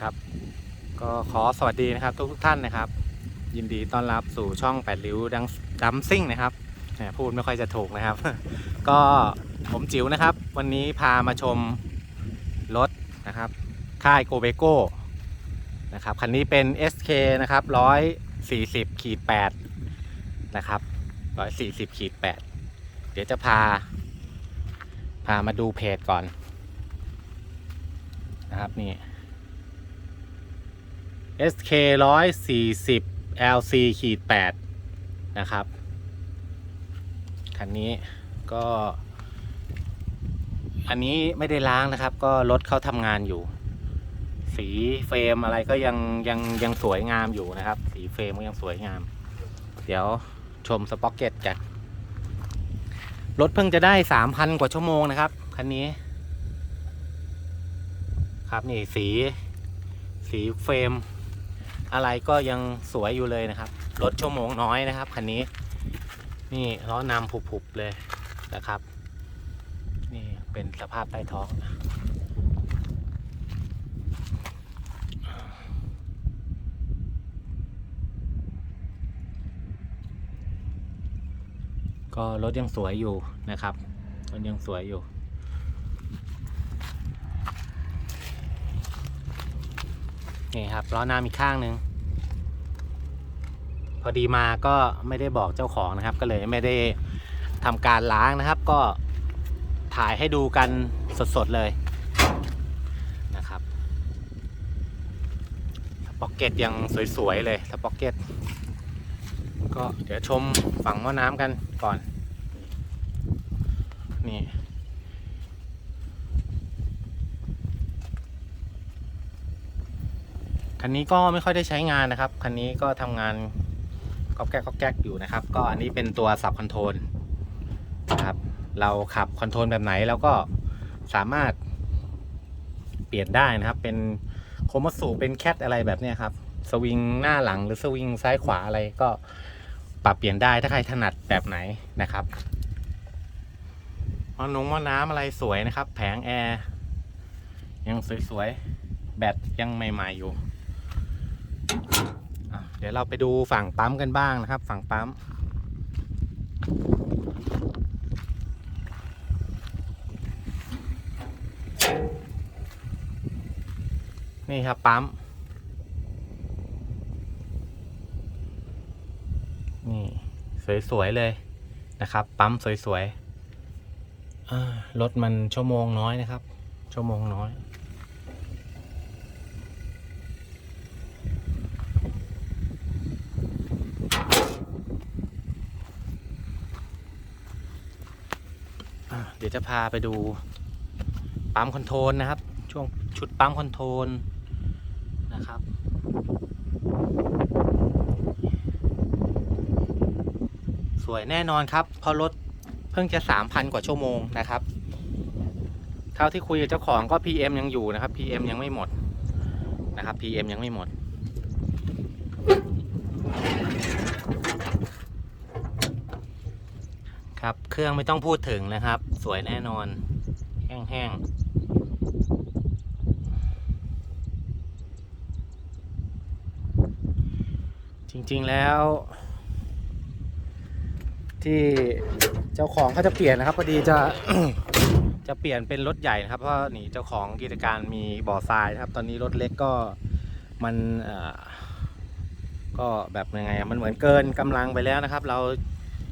ครับ ก็ขอสวัสดีนะครับทุกทุกท่านนะครับ ยินดีต้อนรับสู่ช่องแปดริ้วดังดัมซิ่งนะครับพูดไม่ค่อยจะถูกนะครับ ก็ผมจิ๋วนะครับ วันนี้พามาชมรถนะครับ ค่ายโกเบโก้นะครับคันนี้เป็น SK นะครับ140ขีด8นะครับ140ขีด8เดี๋ยวจะพา พามาดูเพจก่อนนะครับนี่ SK 140 LC ขีด8นะครับ คันนี้ก็ อันนี้ไม่ได้ล้างนะครับ ก็รถเขาทำงานอยู่ สีเฟรมอะไรก็ยังยังยังสวยงามอยู่นะครับ สีเฟรมก็ยังสวยงาม เดี๋ยวชมสป็อกเก็ตกัน รถเพิ่งจะได้ 3,000 กว่าชั่วโมงนะครับ คันนี้ ครับนี่สีสีเฟรม อะไรก็ยังสวยอยู่เลยนะครับ รถชั่วโมงน้อยนะครับคันนี้ นี่ล้อนำผุบๆเลยนะครับ นี่เป็นสภาพใต้ท้องก็รถยังสวยอยู่นะครับรถยังสวยอยู่ นี่ครับล้อหน้ามีข้างหนึ่งพอดีมาก็ไม่ได้บอกเจ้าของนะครับ ก็เลยไม่ได้ทำการล้างนะครับ ก็ถ่ายให้ดูกันสดๆเลยนะครับสป็อกเก็ตยังสวยๆเลยสป็อกเก็ตก็เดี๋ยวชมฝั่งหม้อน้ำกันก่อน นี่ คันนี้ก็ไม่ค่อยได้ใช้งานนะครับ คันนี้ก็ทำงานก็แก๊กก็แก๊กอยู่นะครับ ก็อันนี้เป็นตัวสับคอนโทรลนะครับ เราขับคอนโทรลแบบไหนเราก็สามารถเปลี่ยนได้นะครับ เป็นโคมสูเป็นแคทอะไรแบบนี้ครับ สวิงหน้าหลังหรือสวิงซ้ายขวาอะไรก็ปรับเปลี่ยนได้ถ้าใครถนัดแบบไหนนะครับมอนงมอน้ำอะไรสวยนะครับ แผงแอร์ยังสวยๆ แบตยังใหม่ ๆ อยู่ ดี๋ยวเราไปดูฝั่งปั๊มกันบ้างนะครับ ฝั่งปั๊ม นี่ครับปั๊ม นี่ สวย ๆ เลยนะครับ ปั๊มสวยๆรถมันชั่วโมงน้อยนะครับ ชั่วโมงน้อย อะเดี๋ยว จะพาไปดูปั๊มคอนโทรลนะครับ ช่วงชุดปั๊มคอนโทรลนะครับสวยแน่นอนครับ เพราะรถเพิ่งจะสามพันกว่าชั่วโมงนะครับ เท่าที่คุยกับเจ้าของก็ PM ยังอยู่นะครับ PM ยังไม่หมดนะครับ PM ยังไม่หมด ครับ เครื่องไม่ต้องพูดถึงนะครับ สวยแน่นอน แห้งๆจริงๆแล้ว ที่เจ้าของเขาจะเปลี่ยนนะครับพอดีจะจะเปลี่ยนเป็นรถใหญ่นะครับ เพราะนี่เจ้าของกิจการมีบ่อทรายนะครับ ตอนนี้รถเล็กก็มันเออก็แบบยังไงมันเหมือนเกินกำลังไปแล้วนะครับ เรา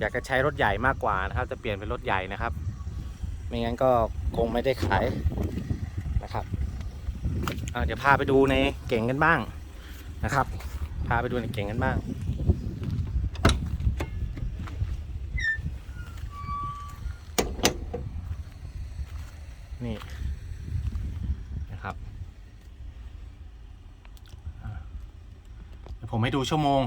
อยากจะใช้รถใหญ่มากกว่านะครับ จะเปลี่ยนเป็นรถใหญ่นะครับ ไม่งั้นก็คงไม่ได้ขายนะครับเดี๋ยวพาไปดูในเก่งกันบ้างนะครับ พาไปดูในเก่งกันบ้างนี่นะครับเดี๋ยวผมให้ดูชั่วโมง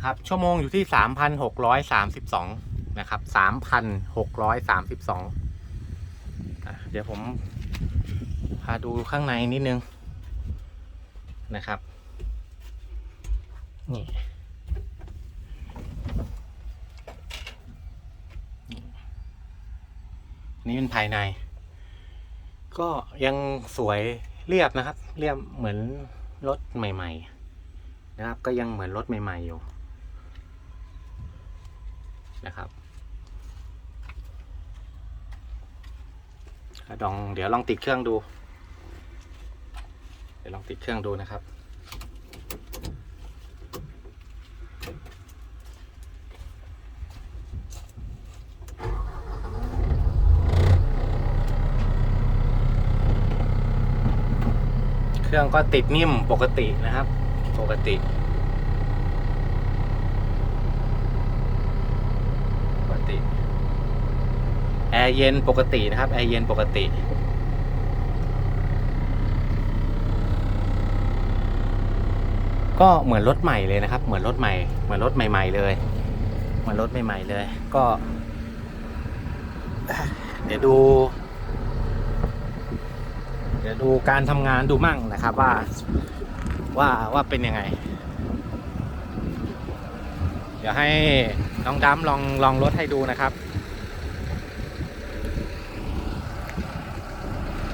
นะครับ ชั่วโมงอยู่ที่สามพันหกร้อยสามสิบสองนะครับสามพันหกร้อยสามสิบสองเดี๋ยวผมพาดูข้างในนิดนึงนะครับ นี่นี่เป็นภายใน ก็ยังสวยเรียบนะครับ เรียบเหมือนรถใหม่ ๆ นะครับ ก็ยังเหมือนรถใหม่ ๆ อยู่ นะครับลองเดี๋ยวลองติดเครื่องดู เดี๋ยวลองติดเครื่องดูนะครับ เครื่องก็ติดนิ่มปกตินะครับ ปกติ ปกติ แอร์เย็นปกตินะครับ แอร์เย็นปกติก็เหมือนรถใหม่เลยนะครับ เหมือนรถใหม่ เหมือนรถใหม่ ๆ เลย เหมือนรถใหม่ ๆ เลย ก็ เดี๋ยวดู เดี๋ยวดูการทำงานดูมั่งนะครับ ว่า ว่าว่าเป็นยังไง เดี๋ยวให้น้องดำลองลองรถให้ดูนะครับ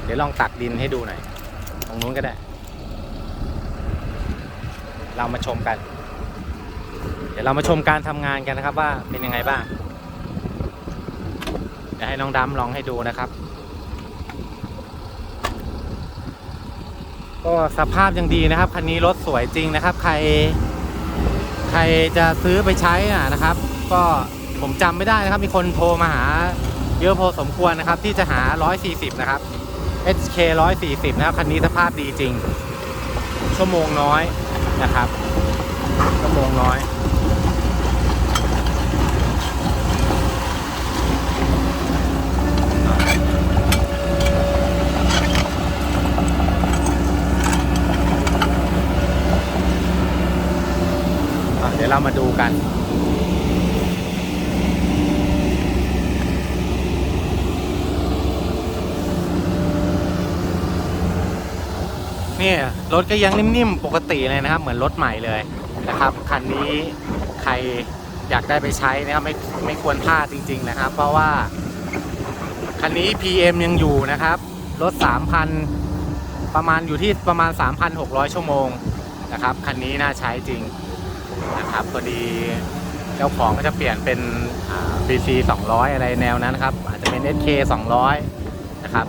เดี๋ยวลองตักดินให้ดูหน่อย ตรงนู้นก็ได้ เรามาชมกัน เดี๋ยวเรามาชมการทำงานกันนะครับว่าเป็นยังไงบ้าง เดี๋ยวให้น้องดำลองให้ดูนะครับ ก็สภาพยังดีนะครับ คันนี้รถสวยจริงนะครับ ใคร ใครจะซื้อไปใช้อะนะครับ ก็ผมจำไม่ได้นะครับ มีคนโทรมาหาเยอะพอสมควรนะครับที่จะหา 140 นะครับ HK 140 นะครับ คันนี้สภาพดีจริง ชั่วโมงน้อยนะครับ ชั่วโมงน้อย อะเดี๋ยวเรามาดูกัน เนี่ย รถก็ยังนิ่มๆ ปกติเลยนะครับ เหมือนรถใหม่เลยนะครับ คันนี้ใครอยากได้ไปใช้นะครับไม่ไม่ควรพลาดจริง ๆนะครับ เพราะว่า คันนี้ PM ยังอยู่นะครับ รถ 3,000 ประมาณอยู่ที่ประมาณ 3,600 ชั่วโมงนะครับ คันนี้น่าใช้จริงนะครับพอดีเจ้าของก็จะเปลี่ยนเป็น BC 200 อะไรแนวนั้นครับ อาจจะเป็น SK 200 นะครับ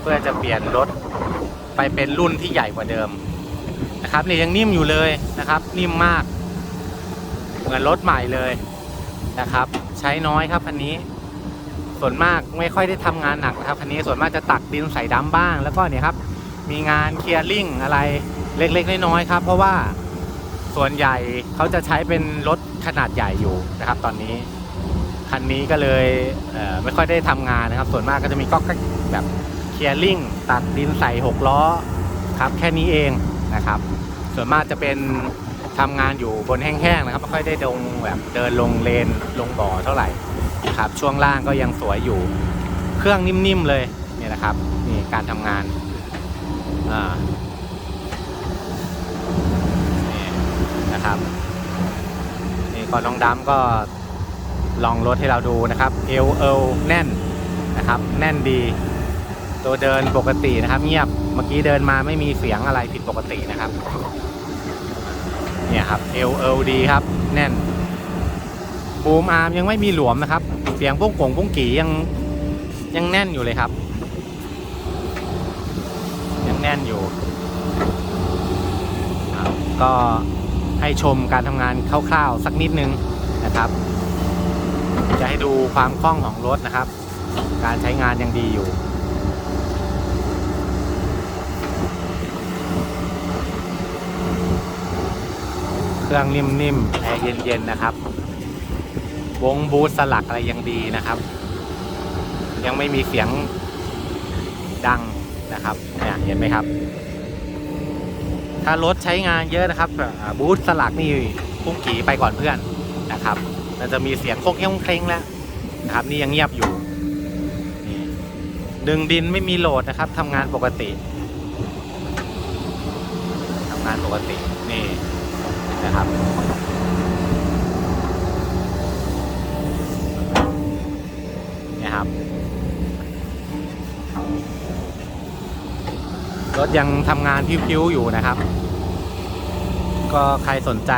เพื่อจะเปลี่ยนรถ ไปเป็นรุ่นที่ใหญ่กว่าเดิมนะครับเนี่ยยังนิ่มอยู่เลยนะครับ นิ่มมาก เหมือนรถใหม่เลยนะครับ ใช้น้อยครับคันนี้ ส่วนมากไม่ค่อยได้ทำงานหนักนะครับคันนี้ส่วนมากจะตักดินใส่ดำบ้าง แล้วก็เนี่ยครับมีงานเคลียร์ลิงอะไรเล็กๆน้อยๆครับ เพราะว่าส่วนใหญ่เขาจะใช้เป็นรถขนาดใหญ่อยู่นะครับ ตอนนี้คันนี้ก็เลยเไม่ค่อยได้ทำงานนะครับ ส่วนมากก็จะมีก็แบบ เคลียร์ลิงตัดดินใส่หกล้อครับแค่นี้เองนะครับ ส่วนมากจะเป็นทำงานอยู่บนแห้งๆนะครับไม่ค่อยได้ลงแบบเดินลงเลนลงบ่อเท่าไหร่ครับช่วงล่างก็ยังสวยอยู่ เครื่องนิ่มๆเลยเนี่ยนะครับนี่การทำงานอ่านี่นะครับนี่ก็น้องดำก็ลองรถให้เราดูนะครับเอวเอวแน่นนะครับ แน่นดี ตัวเดินปกตินะครับ เงียบเมื่อกี้เดินมาไม่มีเสียงอะไรผิดปกตินะครับ เนี่ยครับเอวเอวดีครับ แน่นบูมอาร์มยังไม่มีหลวมนะครับ เสียงปุ้งกงปุ้งกี่ยังยังแน่นอยู่เลยครับ ยังแน่นอยู่ ก็ให้ชมการทำงานคร่าวๆสักนิดนึงนะครับ จะให้ดูความคล่องของรถนะครับ การใช้งานยังดีอยู่ เครื่องนิ่มๆแอร์เย็นๆนะครับ วงบูทสลักอะไรยังดีนะครับ ยังไม่มีเสียงดังนะครับเนี่ยเห็นไหมครับ ถ้ารถใช้งานเยอะนะครับบูธสลักนี่พุ่งกี่ไปก่อนเพื่อนนะครับมันจะมีเสียงโคกเย้งเคร่งแล้วนะครับ นี่ยังเงียบอยู่ดึงดินไม่มีโหลดนะครับทำงานปกติทำงานปกตินี่ นะครับนี่ครับ รถยังทำงานพิ้วๆอยู่นะครับ ก็ใครสนใจ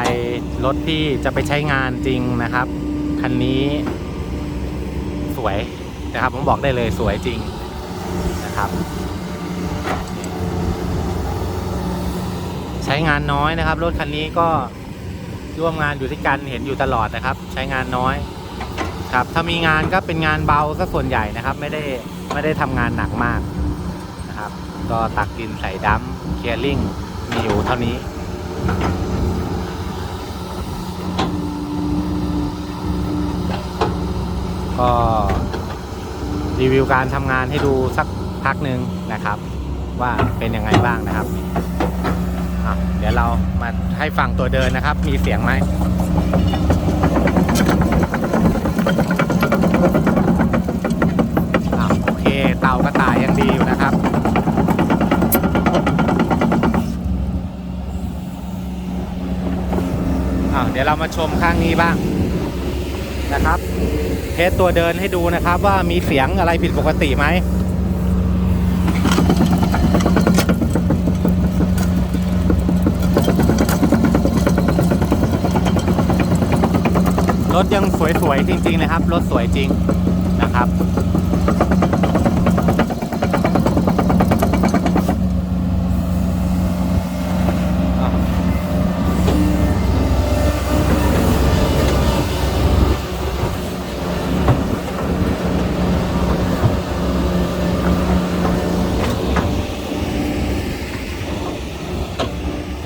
รถที่จะไปใช้งานจริงนะครับ คันนี้สวยนะครับ ผมบอกได้เลยสวยจริงนะครับ ใช้งานน้อยนะครับ รถคันนี้ก็ร่วมงานอยู่ที่กันเห็นอยู่ตลอดนะครับ ใช้งานน้อยครับ ถ้ามีงานก็เป็นงานเบาซะส่วนใหญ่นะครับ ไม่ได้ไม่ได้ทำงานหนักมากนะครับ ก็ตักดินใส่ดัมเคลียร์ลิงมีอยู่เท่านี้ก็รีวิวการทำงานให้ดูสักพักหนึ่งนะครับ ว่าเป็นยังไงบ้างนะครับ เดี๋ยวเรามาให้ฟังตัวเดินนะครับ มีเสียงไหมโอเค เต่ากระต่ายยังดีอยู่นะครับ เดี๋ยวเรามาชมข้างนี้บ้างนะครับเทสตัวเดินให้ดูนะครับว่ามีเสียงอะไรผิดปกติไหม ถยังสวยๆจริงๆนะครับ รถสวยจริงนะครับ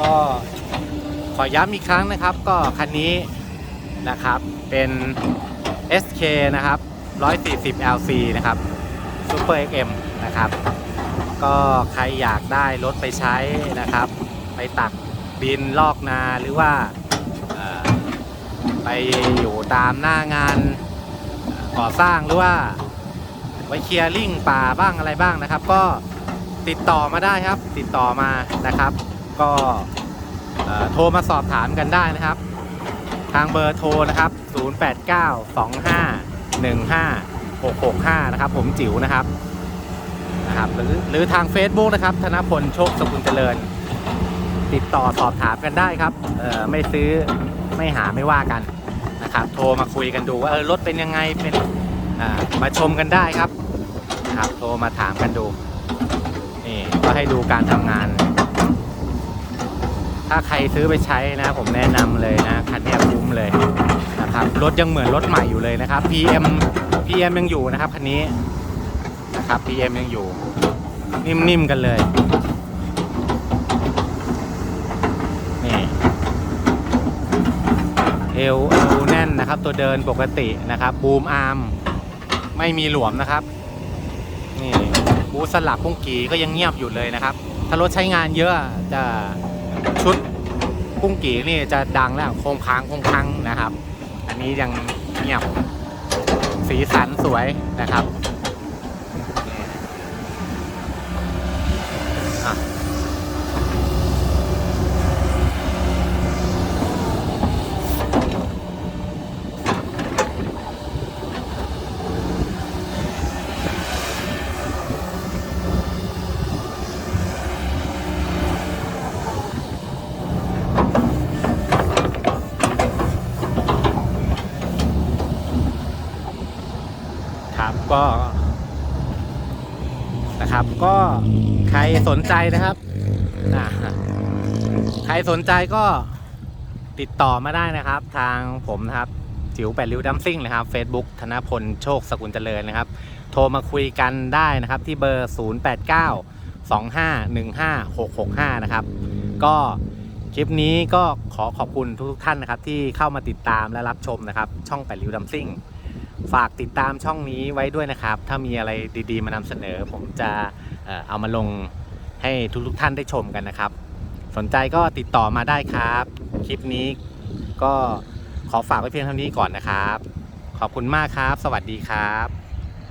ก็ขอย้ำอีกครั้งนะครับ ก็คันนี้นะครับ เป็น SK นะครับ 140 LC นะครับ Super XM นะครับ ก็ใครอยากได้รถไปใช้นะครับ ไปตักดินลอกนาหรือว่าไปอยู่ตามหน้างานก่อสร้างหรือว่าไว้เคลียร์ลิงป่าบ้างอะไรบ้างนะครับ ก็ติดต่อมาได้ครับ ติดต่อมานะครับ ก็โทรมาสอบถามกันได้นะครับ ทางเบอร์โทรนะครับ 0892515665 นะครับ ผมจิ๋วนะครับนะครับ หรือหรือทาง Facebook นะครับ ธนพลโชคสกุลเจริญ ติดต่อสอบถามกันได้ครับ เออไม่ซื้อไม่หาไม่ว่ากันนะครับ โทรมาคุยกันดูว่าเออรถเป็นยังไง เป็นอ่ามาชมกันได้ครับนะครับ โทรมาถามกันดู นี่ก็ให้ดูการทำงาน ถ้าใครซื้อไปใช้นะ ผมแนะนำเลยนะคันเนี้ยคุ้มเลย นะครับรถยังเหมือนรถใหม่อยู่เลยนะครับ PM PM ยังอยู่นะครับคันนี้นะครับ PM ยังอยู่ นิ่มๆกันเลยนี่เอวเอวแน่นนะครับ ตัวเดินปกตินะครับบูมอาร์มไม่มีหลวมนะครับนี่บูสลับพุ้งกีก็ยังเงียบอยู่เลยนะครับ ถ้ารถใช้งานเยอะจะชุดกุ้งกีนี่จะดังแล้วโคงค้างโคงค้างนะครับ อันนี้ยังเงียบ สีสันสวยนะครับ ก็นะครับก็ใครสนใจนะครับอะใครสนใจก็ติดต่อมาได้นะครับ ทางผมนะครับจิ๋วแปดริ้วดัมซิ่งนะครับ Facebook ธนพลโชคสกุลเจริญนะครับ โทรมาคุยกันได้นะครับ ที่เบอร์ 089 2515 665 นะครับ ก็คลิปนี้ก็ขอขอบคุณทุกท่านนะครับ ที่เข้ามาติดตามและรับชมนะครับ ช่องแปดริ้วดัมซิ่ง ฝากติดตามช่องนี้ไว้ด้วยนะครับ ถ้ามีอะไรดีๆ มานำเสนอ ผมจะเอามาลงให้ทุกๆท่านได้ชมกันนะครับ สนใจก็ติดต่อมาได้ครับ คลิปนี้ก็ขอฝากไว้เพียงเท่านี้ก่อนนะครับ ขอบคุณมากครับ สวัสดีครับ